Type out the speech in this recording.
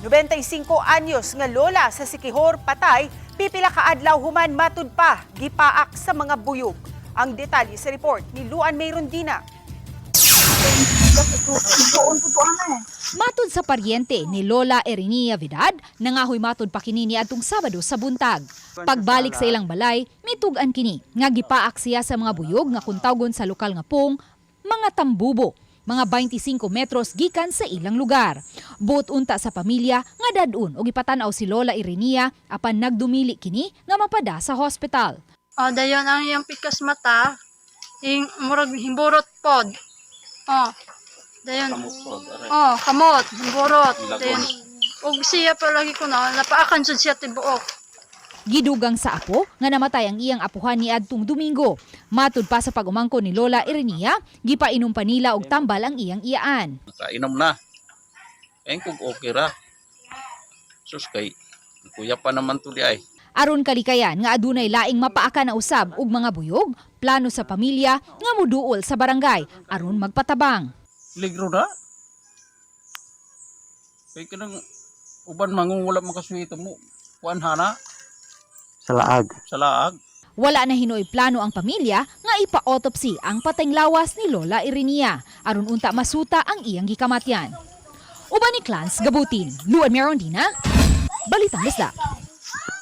95 anyos nga lola sa Sikihor patay, pipila ka adlaw human matud pa gipaak sa mga buyog. Ang detalye sa report ni Luan Mayrondina. Matod sa paryente ni Lola Erinia Vidad, nangahoy matod pa kini ni adtong Sabado sa buntag. Pagbalik sa ilang balay, mitugan kini nga gipaak siya sa mga buyog nga kuntawgon sa lokal nga pong mga tambubo mga 25 metros gikan sa ilang lugar. Buot unta sa pamilya nga dadun og ipatanaw si Lola Erinia apan nagdumili kini nga mapada sa hospital. Oh, dayon ang iyang pikas mata, yung murag himburot pod. Oh. Dayon. Oh, kamot, himburot. Dayon. Og siya pa lagi ko na napaakan jud siya tibuok. Gidugang sa apo nga namatay ang iyang apuhan ni adtong Domingo. Matud pa sa pagumangko ni Lola Erinia, gipainom pa nila og tambal ang iyang iyaan. Kainom na. Ayun kung okay ra. Sus kay kuya pa naman to di ay. Aron kalikayan nga adunay laing mapaaka na usab og mga buyog, plano sa pamilya nga muduol sa barangay aron magpatabang. Ligro na. Kay kanang uban mangungulap makaswito mo. Kuan hana sa laag. sa laag. Wala na hinoy plano ang pamilya nga ipa-autopsy ang pateng lawas ni Lola Irinia aron unta masuta ang iyang gikamatyan. Uban ni Clans Gabutin, Luan Merondina, Balitang Isda.